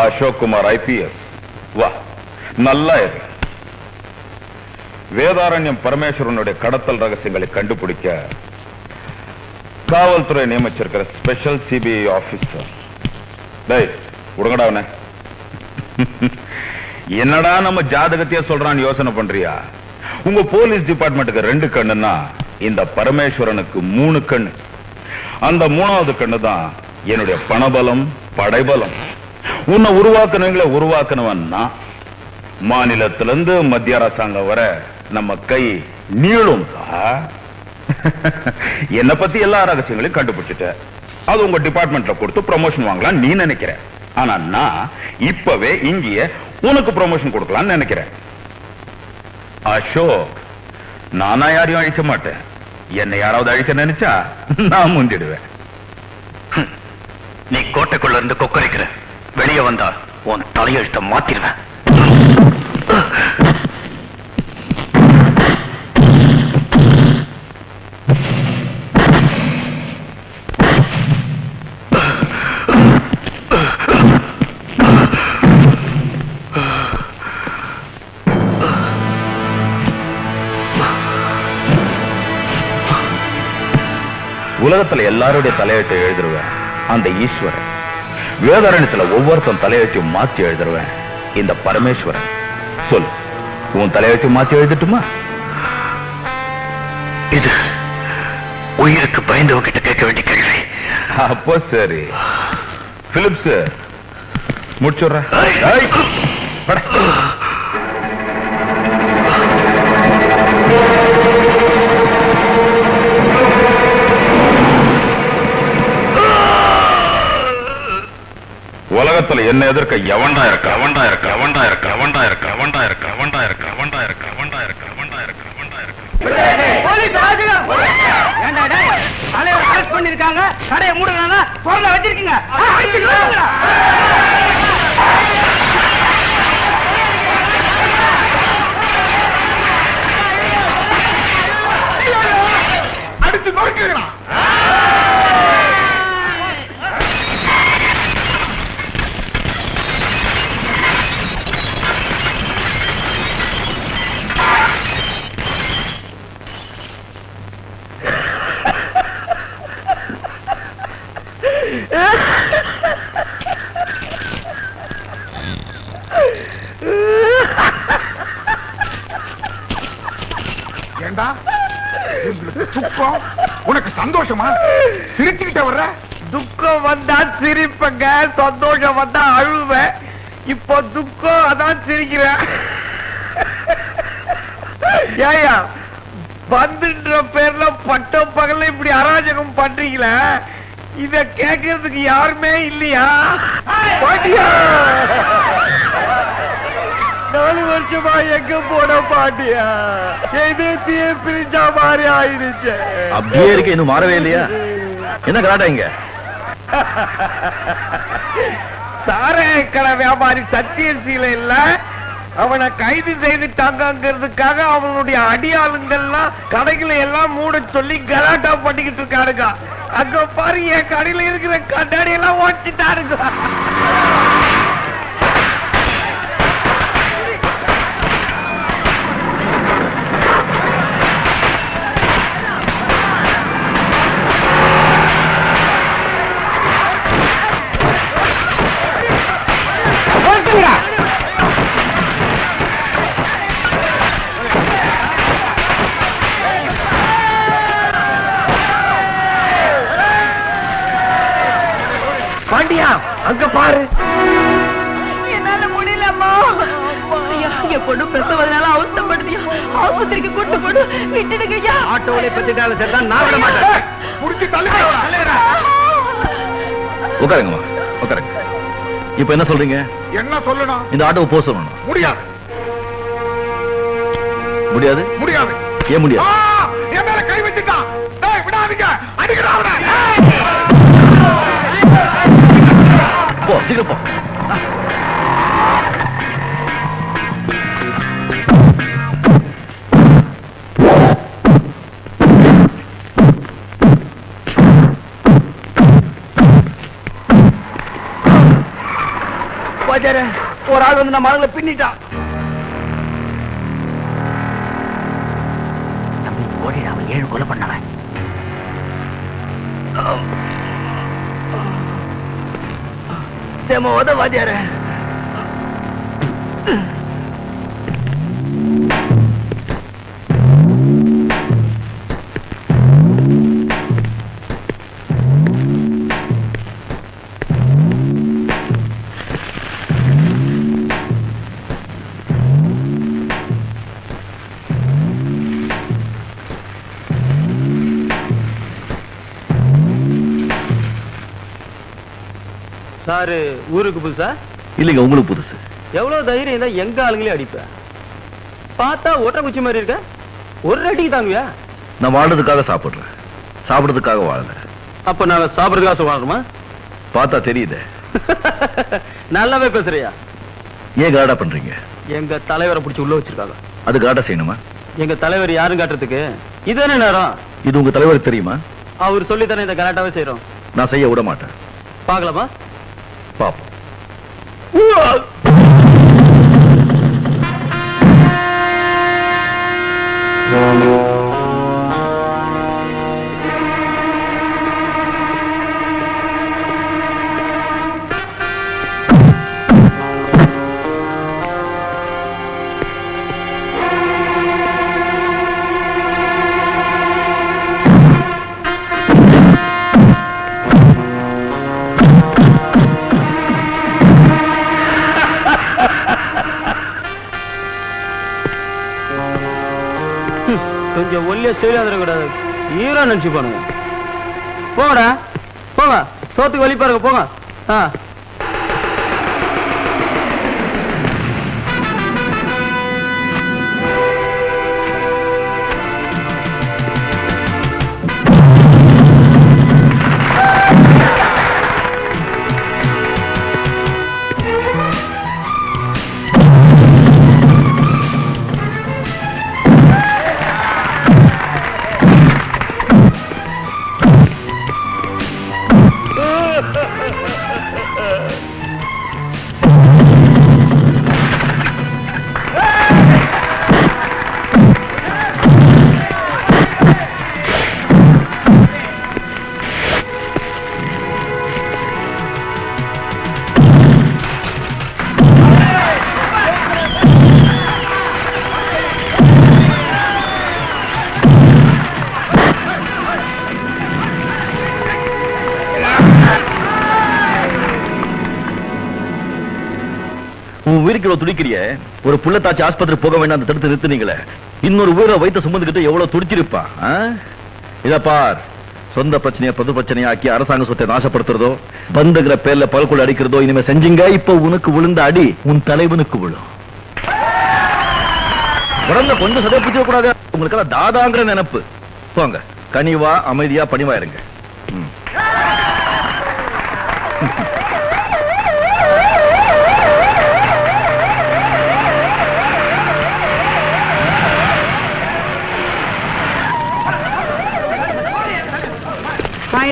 Ashok Kumar IPS. வா நல்லா இரு. வேதாரண்யம் பரமேஸ்வரனுடைய கடத்தல் ரகசியங்களை கண்டுபிடிக்க காவல்துறை நியமிச்சிருக்கிற ஸ்பெஷல் சிபிஐ ஆபீசர் டேய் என்னடா நம்ம ஜாதகத்தையே சொல்றான்னு யோசனை பண்றியா? உங்க போலீஸ் டிபார்ட்மெண்ட்டுக்கு ரெண்டு கண்ணுன்னா இந்த பரமேஸ்வரனுக்கு மூணு கண்ணு. அந்த மூணாவது கண்ணு தான் என்னுடைய பணபலம் படைபலம். உன்னை உருவாக்கணுங்களே உருவாக்குனவன் மாநிலத்திலிருந்து மத்திய அரசாங்கம் வர நம்ம கை நீளும் என்ன பத்தி எல்லா ரகசியங்களையும் கண்டுபிடிச்சிட்ட. அது உங்க டிபார்ட்மெண்ட்ல கொடுத்து ப்ரமோஷன் வாங்கலாம் நீ நினைக்கிற. ஆனா நான் இப்பவே இங்கேயே உனக்கு ப்ரமோஷன் கொடுக்கலாம்னு நினைக்கிறேன். அசோக் நானா யாரையும் அழிக்க மாட்டேன். என்னை யாராவது அழிக்க நினைச்சா நான் முந்திடுவேன். நீ கோட்டைக்குள்ள இருந்து கொக்கரிக்கிற. வெளியே வந்தா உன் தலையெழுத்த மாத்திருவேன் உலகத்துல எல்லாருடைய தலையெழுத்தை எழுதிருவேன். அந்த ஈஸ்வரன். வேதாரண்யத்துல ஒவ்வொருத்தன் தலையெழுத்தையும் மாத்தி எழுதிருவேன் இந்த பரமேஸ்வரன். சொல் உன் தலையெழுத்தையும் மாத்தி எழுதட்டுமா? இது உயிருக்கு பயந்தவங்கிட்ட கேட்க வேண்டிய கேள்வி. அப்போ சரி. பிலிப்ஸ் முடிச்சுடுறேன். உலகத்துல என்ன எதிர்க்க எவன்டா இருக்க அவன்டா இருக்க அவன்டா இருக்க அவன்டா இருக்க அவன்டா இருக்க அவன்டா இருக்க அவன்டா இருக்க அவன்டா இருக்க அவன்டா இருக்க அவன்டா இருக்க பண்ணிருக்காங்க கடையை மூடுறாங்க பொருளை வச்சிருக்கீங்க ஆ, வச்சுட்டு வாங்கடா. இறங்குங்களா ஏண்டா உங்களுக்கு துக்கம் உனக்கு சந்தோஷமா? சிரிச்சுக்கிட்ட வர்ற? துக்கம் வந்தா சிரிப்பங்க சந்தோஷம் வந்தா அழுவேன் இப்போ துக்கம் அதான் சிரிக்கிறேன் ஏயா பந்துன்ற பேர்ல பட்டம் பகல்ல இப்படி அராஜகம் பண்றீங்களே? இத கேட்கறதுக்கு யாருமே இல்லையா? பாட்டியா! நாலு வருஷமா எங்க போன பாட்டியா? எதிர்த்தியே பிரிஞ்சா மாதிரி ஆயிடுச்சு. அப்படியே இருக்கு இன்னும் மாறவே இல்லையா? என்ன கலாட்டா இங்க? சாராய கடை வியாபாரி சத்தியசீல இல்ல. அவனை கைது செய்துட்டாங்கிறதுக்காக அவனுடைய அடியாளுங்கள்லாம் கடைகளை எல்லாம் மூட சொல்லி கலாட்டா பண்ணிக்கிட்டு இருக்காருங்க அங்க பாரு என் கடையில இருக்கிற கண்ணாடி எல்லாம் ஓட்டிட்டாருங்க பாண்டியா அங்க பாரு. என்னால முடியலம்மா. என் பொண்ணு பிரசவதனால அவஸ்தப்படுதியா? ஆஸ்பத்திரிக்கு கூட்டு போடு விட்டுடுங்க ஐயா. ஆட்டோவிலே பத்திட்டாலும் சரிதான் நான் விட மாட்டேன். புடிச்சு தள்ளுங்க உட்காருங்கம்மா உட்காருங்க. இப்ப என்ன சொல்றீங்க? என்ன சொல்லணும்? இந்த ஆட்டோவை போக சொல்லணும். முடியாது. முடியாது? முடியாது. ஏன் முடியாது? என் மேல கை வச்சுட்டான் டேய், விடாதீங்க. அடிக்கிறா போ சீக்கிரம் போ. ஒரு ஆள் வந்து நம்ம மரங்களை பின்னிட்டான். சேம உத வாத்தியார சாரு ஊருக்கு புதுசா? இல்லைங்க உங்களுக்கு புதுசு. எவ்வளவு தைரியம் தான் எங்க ஆளுங்களே அடிப்ப? பார்த்தா ஒற்றை குச்சி மாதிரி இருக்க? ஒரு அடிக்கு தாங்குவியா? நான் வாழ்றதுக்காக சாப்பிடுறேன். சாப்பிடுறதுக்காக வாழல அப்ப நாங்க சாப்பிடுறதுக்காக சொல்லுமா பார்த்தா தெரியுதே. நல்லாவே பேசுறியா? ஏன் காடா பண்றீங்க? எங்க தலைவரை பிடிச்சி உள்ள வச்சிருக்காங்க. அது காடா செய்யணுமா? எங்க தலைவர் யாரும் காட்டுறதுக்கு? இதுதானே நேரம்? இது உங்க தலைவருக்கு தெரியுமா? அவர் சொல்லி தானே இந்த கலாட்டாவே செய்யறோம் நான் செய்ய விட மாட்டேன். பாக்கலாமா பாப்போம். கொஞ்சம் ஒல்லிய செய்யாத கூடாது ஈரா நினைச்சு பண்ணுங்க போங்கடா. போங்க. சோத்துக்கு வழி பாருங்க போங்க. ஆ. உயிருக்கு இவ்வளவு துடிக்கிறியே? ஒரு புள்ள ஆஸ்பத்திரி போக வேண்டாம் அந்த தடுத்து நிறுத்துனீங்களே. இன்னொரு உயிரை வைத்த சுமந்துக்கிட்டு எவ்வளவு துடிச்சிருப்பா ஆ? இத பார். சொந்த பிரச்சனையை பொது பிரச்சனையா ஆக்கி அரசாங்க சொத்தை நாசப்படுத்துறதோ பந்துகிற பேர்ல பல்குள் அடிக்கிறதோ இனிமே செஞ்சீங்க. இப்ப உனக்கு விழுந்த அடி உன் தலைவனுக்கு விழும். உடம்புல கொஞ்சம் சதப்பிச்சு கூடாது உங்களுக்கு தாதாங்கிற நினைப்பு. போங்க. கனிவா அமைதியா பணிவா இருங்க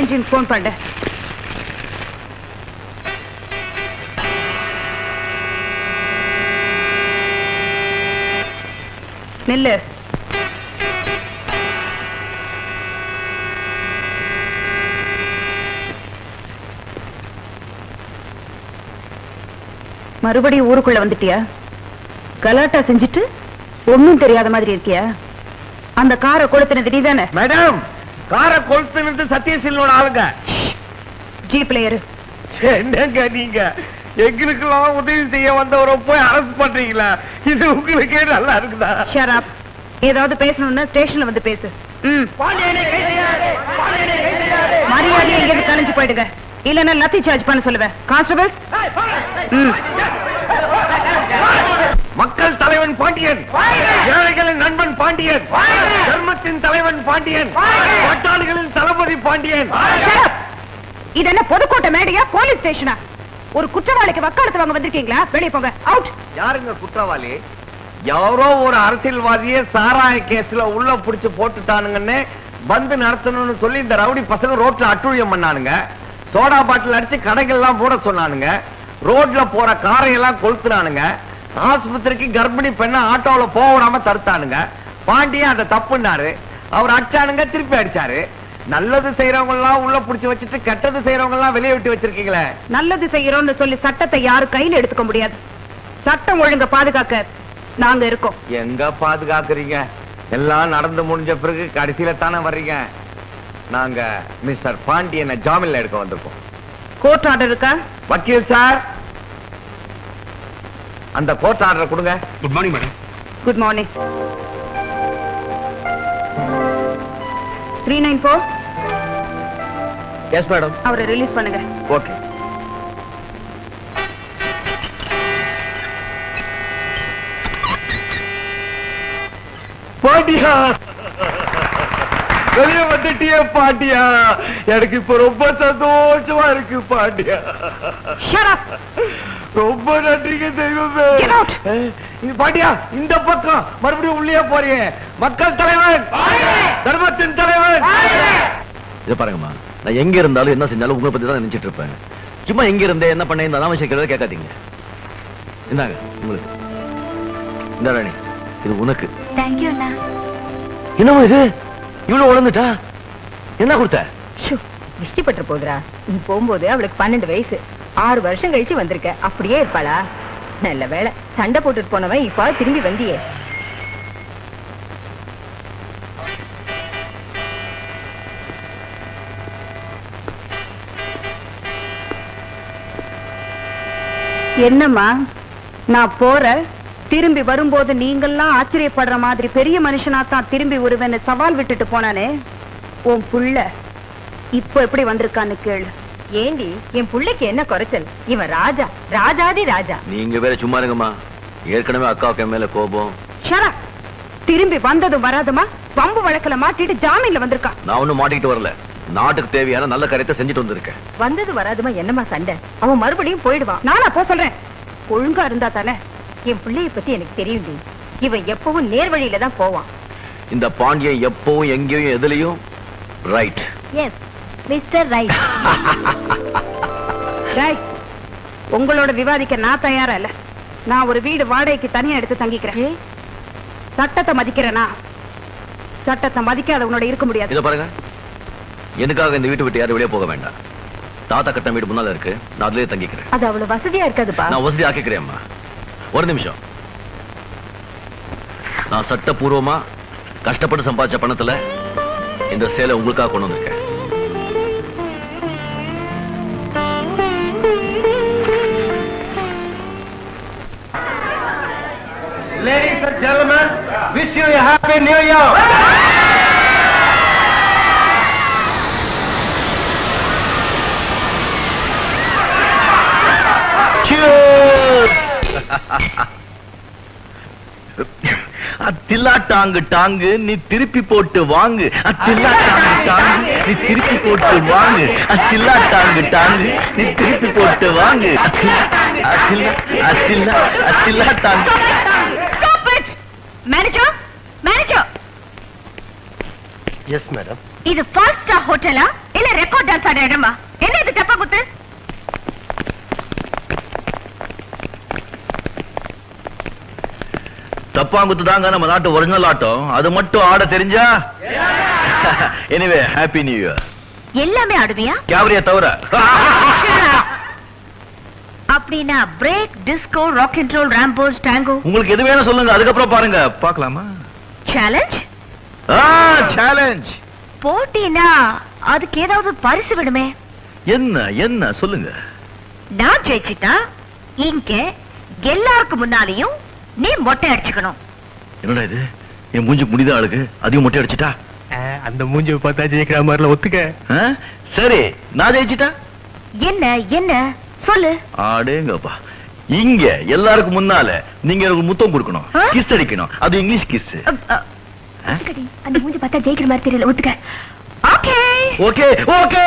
ம். போன் என்ஜின் நில்லு. மறுபடியும் ஊருக்குள்ள வந்துட்டியா? கலாட்டா செஞ்சுட்டு ஒன்னும் தெரியாத மாதிரி இருக்கியா? அந்த காரை கொளுத்தினது நீதானே மேடம்! காரை கொளுத்து நின்று சத்யசீலோட ஆளுங்க. ஜீப்ல ஏறு. என்னங்க நீங்க? எங்களுக்கெல்லாம் உதவி செய்ய வந்தவரை போய் அரசு பண்றீங்களா? இது உங்களுக்கே நல்லா இருக்குதா? ஷராப் ஏதாவது பேசணும்னா ஸ்டேஷன்ல வந்து பேசு. ம். மரியாதை எங்கேயிருந்து கலைஞ்சு போயிடுங்க. இல்லன்னா லத்தி சார்ஜ் பண்ண சொல்லுவேன். கான்ஸ்டபிள் ம். மக்கள் தலைவன் பாண்டியன். ஏழைகளின் நண்பன் பாண்டியன். தர்மத்தின் தலைவன் பாண்டியன். பட்டாளிகளின் தளபதி பாண்டியன். இது என்ன பொதுக்கூட்ட மேடையா போலீஸ் ஸ்டேஷனா? ஒரு குற்றவாளிக்கு வக்காலத்து வாங்க வந்திருக்கீங்களா? வெளியே போங்க. அவுட் யாருங்க குற்றவாளி? யாரோ ஒரு அரசியல்வாதியே சாராய கேஸ்ல உள்ள புடிச்சு போட்டுட்டானுங்கன்னு பந்து நடத்தணும்னு சொல்லி இந்த ரவுடி பசங்க ரோட்ல அட்டுழியம் பண்ணானுங்க. சோடா பாட்டில் அடிச்சு கடைகள்லாம் மூட சொன்னானுங்க. ரோட்ல போற காரை எல்லாம் கொளுத்துனானுங்க. ஆஸ்பத்திரிக்கு கர்ப்பிணி பெண்ணை ஆட்டோல போக விடாம தடுத்தானுங்க. பாண்டியன் அதை தப்புனாரு அவர் அடிச்சானுங்க திருப்பி அடிச்சாரு. நல்லது செய்யறவங்க எல்லாம் உள்ள புடிச்சு வச்சுட்டு கெட்டது செய்யறவங்க எல்லாம் வெளியே விட்டு வச்சிருக்கீங்களே. நல்லது செய்யறோம்னு சொல்லி சட்டத்தை யாரும் கையில எடுத்துக்க முடியாது. சட்டம் ஒழுங்க பாதுகாக்க நாங்க இருக்கோம். எங்க பாதுகாக்கிறீங்க? எல்லாம் நடந்து முடிஞ்ச பிறகு கடைசியில தானே வர்றீங்க? நாங்க மிஸ்டர் பாண்டியனை ஜாமீன்ல எடுக்க வந்திருக்கோம். கோர்ட் ஆர்டர் இருக்கா? வக்கீல் சார் அந்த கோர்ட் ஆர்டர் கொடுங்க. Good morning madam good morning three nine four yes madam அவரை ரிலீஸ் பண்ணுங்க. ஓகே பாண்டியா வெளிய வந்துட்டியே பாண்டியா எனக்கு இப்ப ரொம்ப சந்தோஷமா இருக்கு up. ரொம்ப நன்றிங்க தெய்வமே. பாண்டியா இந்த பக்கம். மறுபடியும் உள்ளே போறியே மக்கள் தலைவன். தர்மத்தின் தலைவன். இதை பாருங்கம்மா நான் எங்க இருந்தாலும் என்ன செஞ்சாலும் உங்களை பத்தி தான் நினைச்சிட்டு இருப்பேன். சும்மா எங்க இருந்தே என்ன பண்ண இந்த அனாவசிய கேட்காதீங்க இந்தாங்க உங்களுக்கு. இந்த ராணி இது உனக்கு. என்னமோ இது? இவ்வளவு உழந்துட்டா? என்ன கொடுத்த? திருஷ்டி பட்டு போகுதுரா நீ போகும்போது அவளுக்கு பன்னெண்டு வயசு. ஆறு வருஷம் கழிச்சு வந்திருக்க. அப்படியே இருப்பாளா? நல்ல வேளை. சண்டை போட்டுட்டு போனவன் இப்ப திரும்பி வந்தியே. என்னம்மா? நான் போற திரும்பி வரும்போது நீங்கள்லாம் ஆச்சரியப்படுற மாதிரி பெரிய மனுஷனா தான் திரும்பி வருவேன்னு சவால் விட்டுட்டு போனானே. உன் புள்ள இப்போ எப்படி வந்திருக்கான்னு கேளு. ஏண்டி என் புள்ளைக்கு என்ன குறைச்சல்? இவன் ராஜா ராஜாதி ராஜா. நீங்க வேற சும்மா இருங்கம்மா. ஏற்கனவே அக்காவுக்கு மேல கோபம். ஷரா திரும்பி வந்ததும் வராதுமா வம்பு வழக்குல மாட்டிட்டு ஜாமீன்ல வந்திருக்கான். நான் ஒண்ணும் மாட்டிக்கிட்டு வரல. நாட்டுக்கு தேவையான நல்ல காரியத்தை செஞ்சுட்டு வந்திருக்கேன். வந்தது வராதுமா என்னமா சண்டை? அவன் மறுபடியும் போயிடுவான் நானா போ சொல்றேன். ஒழுங்கா இருந்தா தானே? என் பிள்ளைய பத்தி எனக்கு தெரியும்டி. இவன் எப்பவும் நேர் வழியில தான் போவான். இந்த பாண்டியன் எப்பவும் எங்கேயும் எதுலயும் right yes mister right right உங்களோட விவாதிக்க நான் தயாரா இல்ல? நான் ஒரு வீடு வாடகைக்கு தனியா எடுத்து தங்கிக்கிறேன். சட்டத்தை மதிக்கிறேனா சட்டத்தை மதிக்காத உன்னோட இருக்க முடியாது. இத பாருங்க. எனக்காக இந்த வீட்டு விட்டு யாரும் வெளியே போக வேண்டாம். தாத்தா கட்டம் வீடு முன்னால இருக்கு. நான் அதுலயே தங்கிக்கிறேன். அது அவ்வளவு வசதியா இருக்காதுப்பா. நான் வசதி ஆக்கிக்கிறேன்மா ஒரு நிமிஷம். நான் சட்டபூர்வமா கஷ்டப்பட்டு சம்பாதிச்ச பணத்துல இந்த சேலை உங்களுக்காக கொண்டு வந்திருக்கேன். Gentlemen, wish you a happy new year. அத்தில்லா டாங்கு டாங்கு நீ திருப்பி போட்டு வாங்கு. அத்தில்லா டாங்கு டாங்கு நீ திருப்பி போட்டு வாங்கு. அத்தில்லா டாங்கு டாங்கு நீ திருப்பி போட்டு வாங்கு. அத்தில்லா அத்தில்லா அத்தில்லா அத்தில்லா டாங்கு மேனேஜர் மேனேஜர் எஸ் மேடம் இது ஃபைவ் ஸ்டார் ஹோட்டலா இல்ல ரெக்கார்ட் டான்ஸ் ஆடுற இடமா? என்ன இது தப்பா குத்து? தப்பாங்குத்து தாங்க நம்ம நாட்டு ஒரிஜினல் ஆட்டம். அது மட்டும் ஆட தெரிஞ்சா? எனிவே ஹாப்பி நியூ இயர் எல்லாமே ஆடுவியா? கேவரியா தவிர. அப்படின்னா break disco rock and roll Rambos tango உங்களுக்கு எது வேணும் சொல்லுங்க அதுக்கப்புறம் பாருங்க. பார்க்கலாமா? சேலஞ்ச் ஆ சேலஞ்ச் போட்டினா அதுக்கு ஏதாவது பரிசு விடுமே என்ன என்ன சொல்லுங்க. நான் ஜெயிச்சிட்டா இங்க எல்லாருக்கும் முன்னாலையும் நீ மொட்டை அடிச்சுக்கணும். என்னடா இது? என் மூஞ்சி முடித ஆளுக்கு அதிகம் மொட்டை அடிச்சிட்டா? அந்த மூஞ்சி பார்த்தா ஜெயிக்கிற மாதிரில ஒத்துக்க? சரி நான் ஜெயிச்சிட்டா? என்ன என்ன? சொல்லு. ஆடேங்கப்பா. இங்க எல்லாருக்கும் முன்னால நீங்க எனக்கு முத்தம் கொடுக்கணும்? கிஸ் அடிக்கணும். அது இங்கிலீஷ் கிஸ். அந்த மூஞ்சி பார்த்தா ஜெயிக்கிற மாதிரி தெரியல. ஒத்துக்க. ஓகே. Okay okay.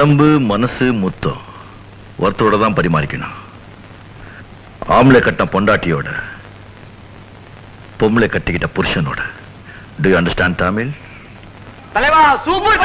உடம்பு மனசு முத்தம். ஒருத்தரோட தான் பரிமாறிக்கணும். ஆம்பளை கட்ட பொண்டாட்டியோட பொம்பளை கட்டிக்கிட்ட புருஷனோட. டு யூ அண்டர்ஸ்டாண்ட் தமிழ் தலைவா சூப்பர்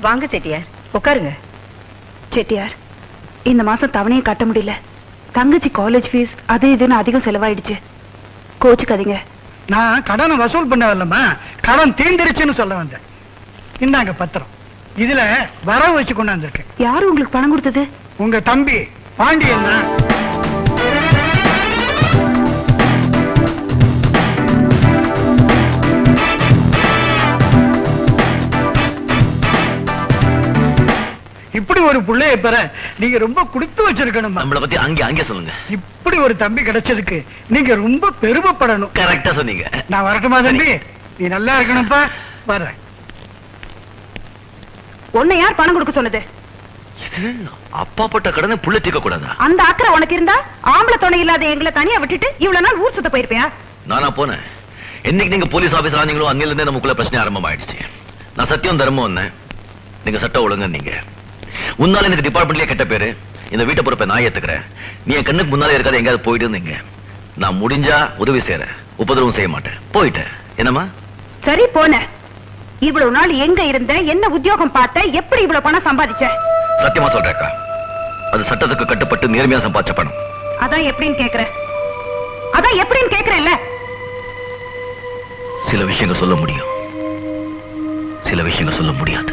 வாங்க செட்டியார். உட்காருங்க. செட்டியார் இந்த மாசம் தவணையை கட்ட முடியல. தங்கச்சி காலேஜ் ஃபீஸ் அது இதுன்னு அதிகம் செலவாயிடுச்சு. கோச்சுக்காதீங்க. நான் கடனை வசூல் பண்ண வரலம்மா. கடன் தீர்ந்துருச்சுன்னு சொல்ல வந்தேன். இந்தாங்க பத்திரம். இதுல வரவு வச்சு கொண்டாந்துருக்கேன். யாரு உங்களுக்கு பணம் கொடுத்தது? உங்க தம்பி பாண்டியன் தான். ஒரு புள்ளைய பெற நீங்க ரொம்ப கொடுத்து வச்சிருக்கணுமா நம்மளை பத்தி அங்கே அங்கே சொல்லுங்க. இப்படி ஒரு தம்பி கிடைச்சதுக்கு நீங்க ரொம்ப பெருமைப்படணும். கரெக்டா சொன்னீங்க. நான் வரட்டுமா தம்பி? நீ நல்லா இருக்கணும்ப்பா. வர்றேன் உன்னை யார் பணம் கொடுக்க சொன்னது? அப்பா பட்ட கடனை புள்ள தீர்க்க கூடாதா? அந்த அக்கறை உனக்கு இருந்தா ஆம்பளை துணை இல்லாத எங்களை தனியா விட்டுட்டு இவ்வளவு நாள் ஊர் சுத்த போயிருப்பியா? நானா போனேன். என்னைக்கு நீங்க போலீஸ் ஆபீசர் ஆனீங்களோ அங்கில இருந்தே நமக்குள்ள பிரச்சனை ஆரம்பமாயிடுச்சு. நான் சத்தியம் தர்மம் வந்தேன் நீங்க சட்டம் ஒழுங்க நீங்க. உன்னால எனக்கு டிபார்ட்மெண்ட்லயே கெட்ட பேரு. இந்த வீட்டை பொறுப்பை நான் ஏத்துக்கிறேன். நீ என் கண்ணுக்கு முன்னாலே இருக்காது எங்கேயாவது போயிட்டு இருந்தீங்க நான் முடிஞ்சா உதவி செய்யறேன் உபதிரவம் செய்ய மாட்டேன். போயிட்டேன். என்னம்மா? சரி போன இவ்வளவு நாள் எங்க இருந்த என்ன உத்தியோகம் பார்த்த எப்படி இவ்வளவு பணம் சம்பாதிச்ச சத்தியமா சொல்றேக்கா. அது சட்டத்துக்கு கட்டுப்பட்டு நேர்மையா சம்பாதிச்ச பணம். அதான் எப்படின்னு கேக்குற அதான் எப்படின்னு கேக்குறேன்ல? சில விஷயங்கள் சொல்ல முடியும். சில விஷயங்கள் சொல்ல முடியாது.